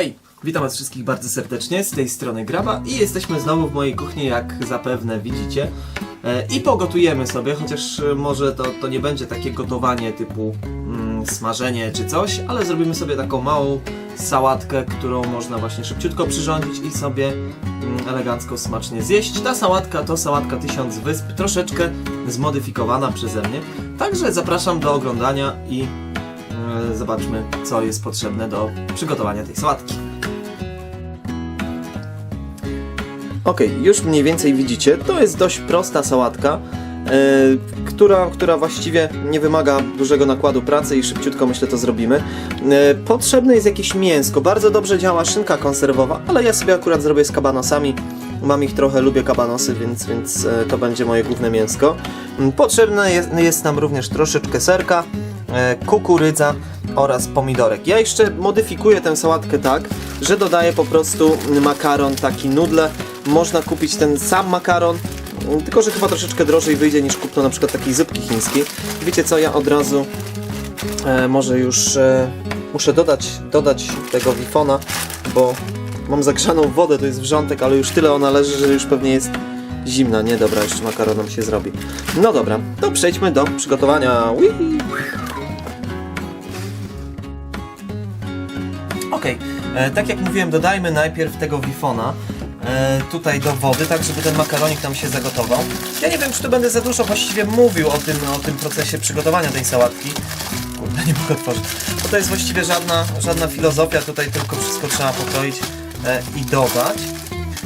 Hej, witam was wszystkich bardzo serdecznie, z tej strony Graba i jesteśmy znowu w mojej kuchni, jak zapewne widzicie. E, I pogotujemy sobie, chociaż e, może to, to nie będzie takie gotowanie typu mm, smażenie czy coś, ale zrobimy sobie taką małą sałatkę, którą można właśnie szybciutko przyrządzić i sobie mm, elegancko, smacznie zjeść. Ta sałatka to sałatka Tysiąc Wysp, troszeczkę zmodyfikowana przeze mnie. Także zapraszam do oglądania i zobaczmy, co jest potrzebne do przygotowania tej sałatki. Ok, już mniej więcej widzicie, to jest dość prosta sałatka, e, która, która właściwie nie wymaga dużego nakładu pracy i szybciutko myślę to zrobimy. E, potrzebne jest jakieś mięsko, bardzo dobrze działa szynka konserwowa, ale ja sobie akurat zrobię z kabanosami. Mam ich trochę, lubię kabanosy, więc, więc e, to będzie moje główne mięsko. Mm, Potrzebne jest, jest nam również troszeczkę serka, e, kukurydza oraz pomidorek. Ja jeszcze modyfikuję tę sałatkę tak, że dodaję po prostu makaron, taki nudle. Można kupić ten sam makaron, tylko że chyba troszeczkę drożej wyjdzie niż kupno na przykład takiej zupki chińskiej. Wiecie co, ja od razu e, może już e, muszę dodać, dodać tego wifona, bo mam zagrzaną wodę, to jest wrzątek, ale już tyle ona leży, że już pewnie jest zimna. Nie, dobra, jeszcze makaronom się zrobi. No dobra, to przejdźmy do przygotowania. Ui. Okej, e, tak jak mówiłem, dodajmy najpierw tego wifona e, tutaj do wody, tak żeby ten makaronik tam się zagotował. Ja nie wiem, czy tu będę za dużo właściwie mówił o tym, o tym procesie przygotowania tej sałatki. Kurde, nie mogę otworzyć. Bo to jest właściwie żadna, żadna filozofia, tutaj tylko wszystko trzeba pokroić e, i dodać.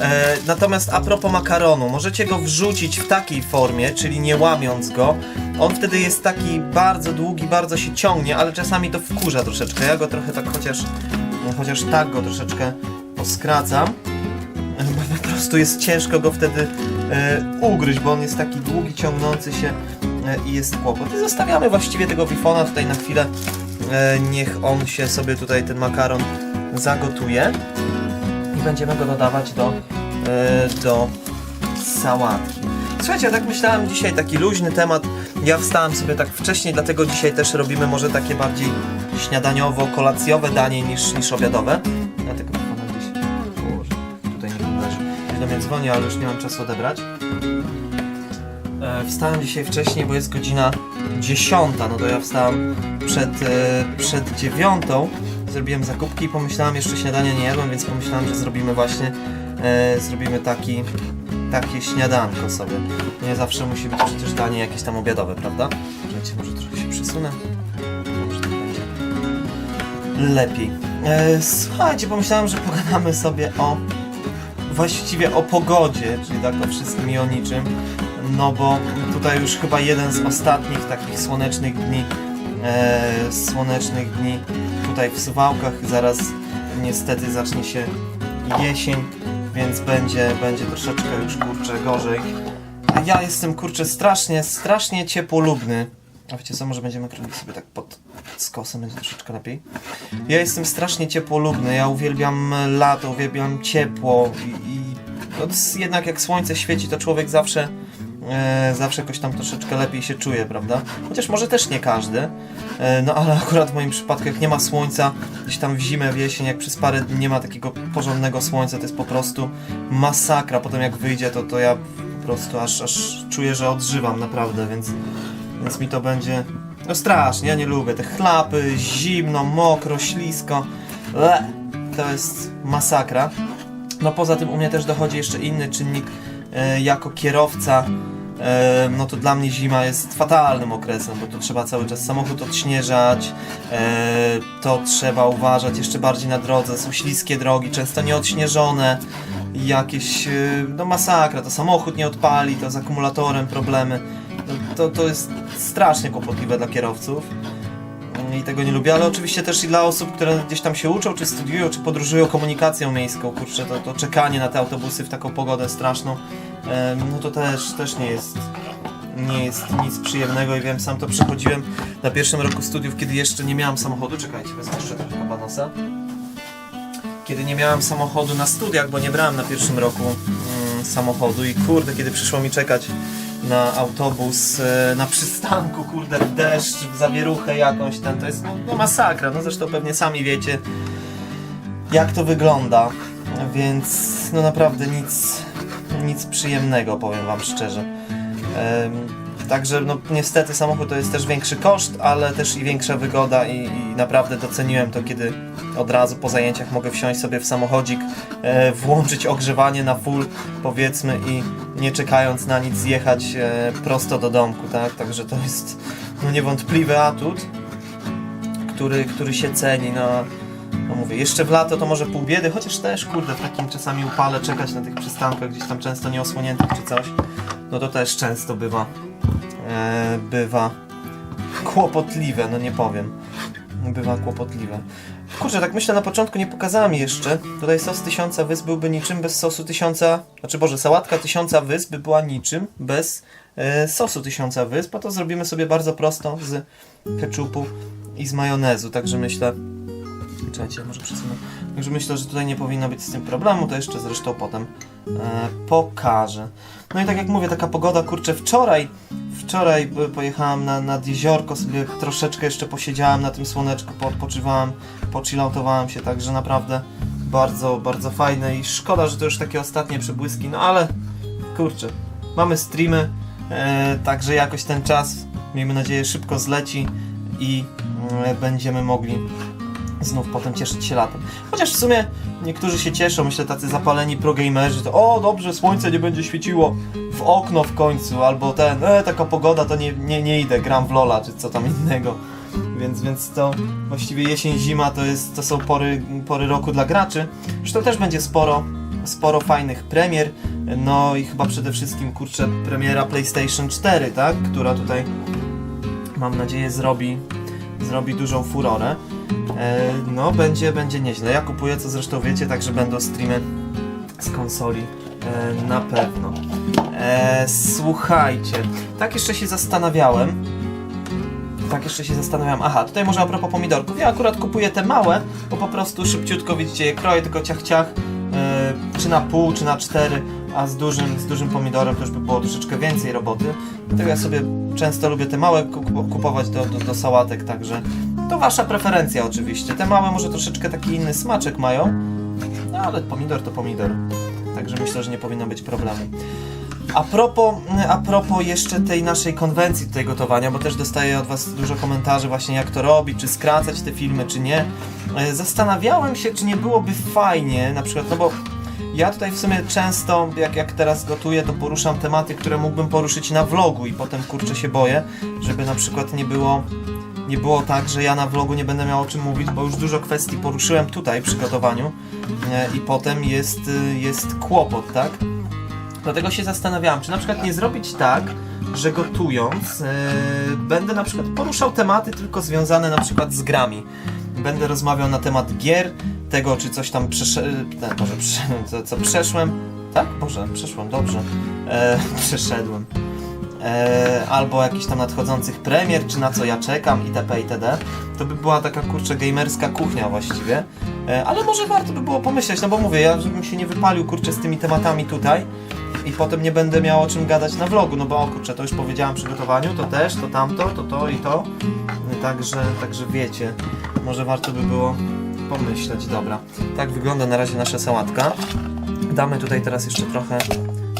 E, natomiast a propos makaronu, możecie go wrzucić w takiej formie, czyli nie łamiąc go. On wtedy jest taki bardzo długi, bardzo się ciągnie, ale czasami to wkurza troszeczkę. Ja go trochę tak chociaż, chociaż tak go troszeczkę poskracam. E, Bo po prostu jest ciężko go wtedy e, ugryźć, bo on jest taki długi, ciągnący się e, i jest kłopot. I zostawiamy właściwie tego wifona tutaj na chwilę. Niech on się sobie tutaj, ten makaron zagotuje i będziemy go dodawać do, do sałatki. Słuchajcie, ja tak myślałem dzisiaj, taki luźny temat. Ja wstałem sobie tak wcześniej, dlatego dzisiaj też robimy może takie bardziej śniadaniowo-kolacjowe danie niż, niż obiadowe. Ja tylko pana gdzieś położę. Tutaj nie leży. Ktoś do mnie dzwoni, ale już nie mam czasu odebrać. E, Wstałem dzisiaj wcześniej, bo jest godzina 10, no to ja wstałem przed, e, przed 9. Zrobiłem zakupki i pomyślałem, jeszcze śniadania nie jadłem, więc pomyślałem, że zrobimy właśnie e, zrobimy taki, takie śniadanko sobie. Nie zawsze musi być przecież danie jakieś tam obiadowe, prawda? Słuchajcie, może trochę się przesunę. Lepiej. E, słuchajcie, pomyślałem, że pogadamy sobie o właściwie o pogodzie, czyli tak o wszystkim i o niczym. No bo tutaj już chyba jeden z ostatnich takich słonecznych dni, e, słonecznych dni tutaj w Suwałkach. Zaraz niestety zacznie się jesień, więc będzie, będzie troszeczkę już kurczę gorzej. A ja jestem kurczę strasznie, strasznie ciepłolubny. A wiecie co, może będziemy kroić sobie tak pod skosem, będzie troszeczkę lepiej. Ja jestem strasznie ciepłolubny, ja uwielbiam lato, uwielbiam ciepło i, i no jednak jak słońce świeci, to człowiek zawsze, e, zawsze jakoś tam troszeczkę lepiej się czuje, prawda? Chociaż może też nie każdy, e, no ale akurat w moim przypadku jak nie ma słońca, gdzieś tam w zimę, w jesień, jak przez parę dni nie ma takiego porządnego słońca, to jest po prostu masakra. Potem jak wyjdzie, to, to ja po prostu aż, aż czuję, że odżywam naprawdę, więc, więc mi to będzie... No strasznie, ja nie lubię te chlapy, zimno, mokro, ślisko. Le, to jest masakra. No poza tym u mnie też dochodzi jeszcze inny czynnik e, jako kierowca. E, no to dla mnie zima jest fatalnym okresem, bo to trzeba cały czas samochód odśnieżać, e, to trzeba uważać jeszcze bardziej na drodze, są śliskie drogi, często nieodśnieżone, jakieś, e, no masakra, to samochód nie odpali, to z akumulatorem problemy, to, to, jest strasznie kłopotliwe dla kierowców. I tego nie lubię, ale oczywiście też i dla osób, które gdzieś tam się uczą, czy studiują, czy podróżują komunikacją miejską, kurczę, to, to czekanie na te autobusy w taką pogodę straszną, no to też, też nie jest nie jest nic przyjemnego i wiem, sam to przechodziłem na pierwszym roku studiów, kiedy jeszcze nie miałem samochodu, czekajcie, wezmę jeszcze trochę kabanosa, kiedy nie miałem samochodu na studiach, bo nie brałem na pierwszym roku mm, samochodu i kurde, kiedy przyszło mi czekać na autobus, e, na przystanku, kurde, w deszcz, w zawieruchę jakąś tam, to jest no, no masakra, no zresztą pewnie sami wiecie, jak to wygląda, więc no naprawdę nic, nic przyjemnego, powiem Wam szczerze. Także no niestety samochód to jest też większy koszt, ale też i większa wygoda i, i naprawdę doceniłem to, kiedy od razu po zajęciach mogę wsiąść sobie w samochodzik, e, włączyć ogrzewanie na full powiedzmy i nie czekając na nic jechać e, prosto do domku, tak? Także to jest no niewątpliwy atut, który, który się ceni na no mówię, jeszcze w lato to może pół biedy, chociaż też kurde w takim czasami upale czekać na tych przystankach gdzieś tam często nieosłoniętych czy coś, no to też często bywa e, bywa kłopotliwe, no nie powiem. Bywa kłopotliwe. Kurczę, tak myślę na początku nie pokazałem jeszcze. Tutaj sos tysiąca wysp byłby niczym bez sosu tysiąca. Znaczy Boże, sałatka tysiąca wysp by była niczym bez e, sosu tysiąca wysp. A to zrobimy sobie bardzo prosto z keczupu i z majonezu. Także myślę. Czekajcie, może przesunę. Także myślę, że tutaj nie powinno być z tym problemu. To jeszcze zresztą potem e, pokażę. No i tak jak mówię, taka pogoda, kurczę, wczoraj, wczoraj y, pojechałem na, nad jeziorko, sobie troszeczkę jeszcze posiedziałem na tym słoneczku, poodpoczywałem, pochilloutowałem się, także naprawdę bardzo, bardzo fajne i szkoda, że to już takie ostatnie przebłyski, no ale kurczę, mamy streamy, e, także jakoś ten czas, miejmy nadzieję, szybko zleci i e, będziemy mogli znów potem cieszyć się latem. Chociaż w sumie niektórzy się cieszą, myślę tacy zapaleni progamerzy, to o dobrze, słońce nie będzie świeciło w okno w końcu, albo ten, e, taka pogoda to nie, nie, nie idę, gram w Lola, czy co tam innego. Więc, więc to właściwie jesień, zima to, jest, to są pory, pory roku dla graczy. Zresztą też będzie sporo, sporo fajnych premier, no i chyba przede wszystkim, kurczę, premiera PlayStation 4, tak, która tutaj mam nadzieję zrobi, zrobi dużą furorę. E, no, będzie, będzie nieźle. Ja kupuję, co zresztą wiecie, także będą streamy z konsoli e, na pewno. E, słuchajcie, tak jeszcze się zastanawiałem. Tak jeszcze się zastanawiałem. Aha, tutaj może a propos pomidorków. Ja akurat kupuję te małe, bo po prostu szybciutko widzicie je kroję, tylko ciach ciach. Czy na pół, czy na cztery, a z dużym, z dużym pomidorem to już by było troszeczkę więcej roboty. Dlatego ja sobie często lubię te małe kup- kupować do, do, do sałatek, także to wasza preferencja oczywiście. Te małe może troszeczkę taki inny smaczek mają, no ale pomidor to pomidor. Także myślę, że nie powinno być problemu. A propos, a propos jeszcze tej naszej konwencji tutaj gotowania, bo też dostaję od was dużo komentarzy właśnie jak to robić, czy skracać te filmy, czy nie. E, Zastanawiałem się, czy nie byłoby fajnie, na przykład, no bo ja tutaj w sumie często, jak, jak teraz gotuję, to poruszam tematy, które mógłbym poruszyć na vlogu i potem kurczę się boję, żeby na przykład nie było nie było tak, że ja na vlogu nie będę miał o czym mówić, bo już dużo kwestii poruszyłem tutaj przy gotowaniu e, i potem jest, y, jest kłopot, tak? Dlatego się zastanawiałem, czy na przykład nie zrobić tak, że gotując e, będę na przykład poruszał tematy tylko związane na przykład z grami. Będę rozmawiał na temat gier, tego czy coś tam przeszedłem, może prze, co, co przeszłem, tak? Boże, przeszłem, dobrze. E, przeszedłem e, albo jakichś tam nadchodzących premier, czy na co ja czekam itp. itd. To by była taka kurczę gamerska kuchnia właściwie. E, ale może warto by było pomyśleć, no bo mówię, ja żebym się nie wypalił kurczę z tymi tematami tutaj i potem nie będę miał o czym gadać na vlogu, no bo o kurczę, to już powiedziałem przy gotowaniu, to też, to tamto, to to i to. E, Także, także wiecie, może warto by było pomyśleć, dobra. Tak wygląda na razie nasza sałatka. Damy tutaj teraz jeszcze trochę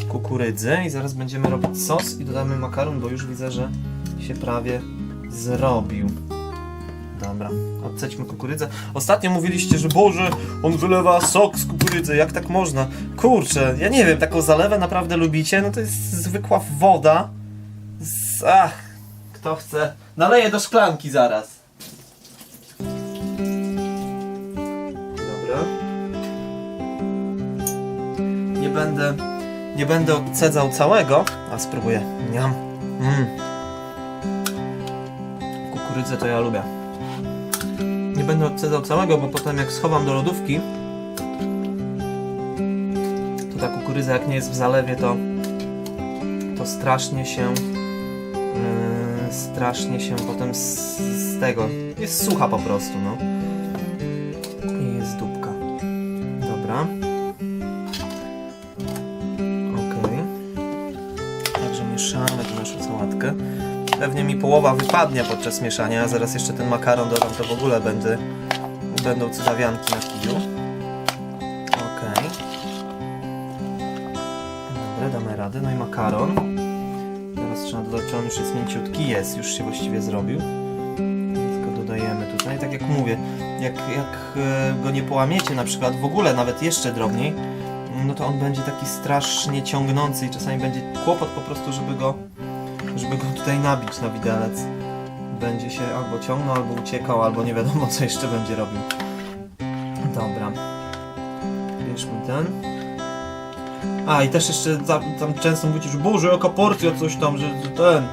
kukurydzy i zaraz będziemy robić sos i dodamy makaron, bo już widzę, że się prawie zrobił. Dobra, odcećmy kukurydzę. Ostatnio mówiliście, że Boże, on wylewa sok z kukurydzy, jak tak można? Kurczę, ja nie wiem, taką zalewę naprawdę lubicie? No to jest zwykła woda. Z... Ach, kto chce. Naleję do szklanki zaraz. Będę nie będę odcedzał całego, a spróbuję. Niam. Mm. Kukurydzę to ja lubię. Nie będę odcedzał całego, bo potem jak schowam do lodówki, to ta kukurydza jak nie jest w zalewie, to to strasznie się yy, strasznie się potem z, z tego jest sucha po prostu, no. Pewnie mi połowa wypadnie podczas mieszania, a zaraz jeszcze ten makaron dodam, to w ogóle będę, będą cudawianki na kiju. Okej. Okay. Dobra, damy radę. No i makaron. Teraz trzeba dodać, czy on już jest mięciutki. Jest, już się właściwie zrobił. Tylko dodajemy tutaj. Tak jak mówię, jak, jak e, go nie połamiecie na przykład, w ogóle nawet jeszcze drobniej, no to on będzie taki strasznie ciągnący i czasami będzie kłopot po prostu, żeby go żeby go tutaj nabić na widelec. Będzie się albo ciągnął, albo uciekał, albo nie wiadomo co jeszcze będzie robił. Dobra. Bierzmy ten. A i też jeszcze tam, tam często mówicie, że Boże, jaka porcja, coś tam, że, że ten.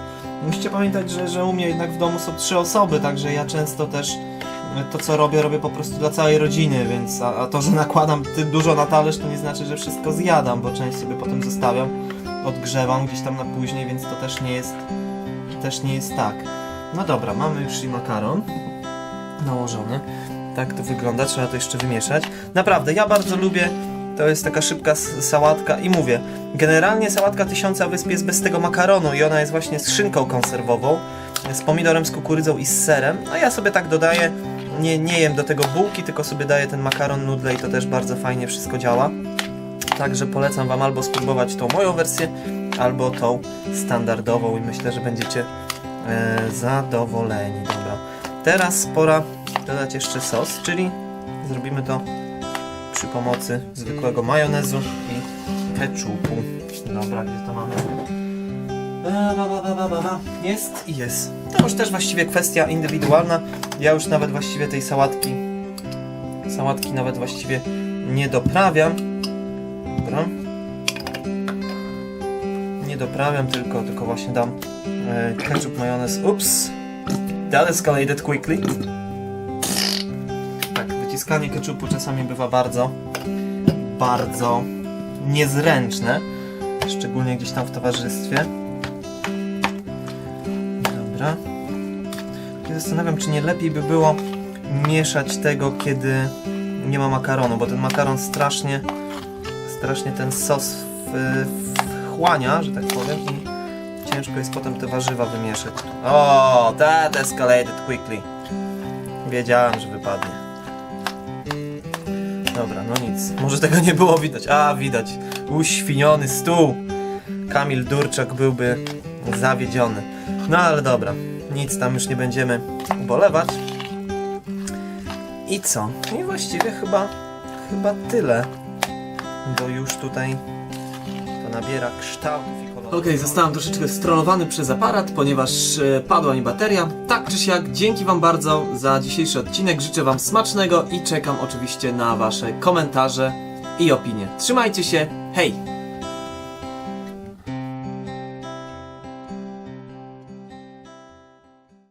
Musicie pamiętać, że, że u mnie jednak w domu są trzy osoby, także ja często też to co robię, robię po prostu dla całej rodziny, więc a, a to, że nakładam ty dużo na talerz, to nie znaczy, że wszystko zjadam, bo część sobie potem zostawiam, odgrzewam gdzieś tam na później, więc to też nie jest, też nie jest tak. No dobra, mamy już i makaron nałożony. Tak to wygląda, trzeba to jeszcze wymieszać. Naprawdę, ja bardzo lubię, to jest taka szybka sałatka i mówię, generalnie sałatka tysiąca wysp jest bez tego makaronu i ona jest właśnie z szynką konserwową, z pomidorem, z kukurydzą i z serem, a ja sobie tak dodaję, nie, nie jem do tego bułki, tylko sobie daję ten makaron nudle i to też bardzo fajnie wszystko działa. Także polecam Wam albo spróbować tą moją wersję, albo tą standardową i myślę, że będziecie e, zadowoleni. Dobra. Teraz pora dodać jeszcze sos, czyli zrobimy to przy pomocy zwykłego majonezu i ketchupu. Dobra, gdzie to mamy? E. Jest i jest. To już też właściwie kwestia indywidualna. Ja już nawet właściwie tej sałatki sałatki nawet właściwie nie doprawiam. Nie doprawiam, tylko, tylko właśnie dam e, ketchup, majonez. Ups! That escalated quickly. Tak, wyciskanie ketchupu czasami bywa bardzo, bardzo niezręczne. Szczególnie gdzieś tam w towarzystwie. Dobra. Ja zastanawiam, czy nie lepiej by było mieszać tego, kiedy nie ma makaronu, bo ten makaron strasznie, strasznie ten sos w, wchłania, że tak powiem, i ciężko jest potem te warzywa wymieszać. O, that escalated quickly. Wiedziałem, że wypadnie. Dobra, no nic. Może tego nie było widać. A, widać. Uświniony stół. Kamil Durczak byłby zawiedziony. No ale dobra. Nic tam już nie będziemy ubolewać. I co? I właściwie chyba, chyba tyle. Bo już tutaj nabiera kształtów i. Okej, zostałem troszeczkę stronowany przez aparat, ponieważ e, padła mi bateria. Tak czy siak, dzięki Wam bardzo za dzisiejszy odcinek. Życzę Wam smacznego i czekam oczywiście na Wasze komentarze i opinie. Trzymajcie się, hej!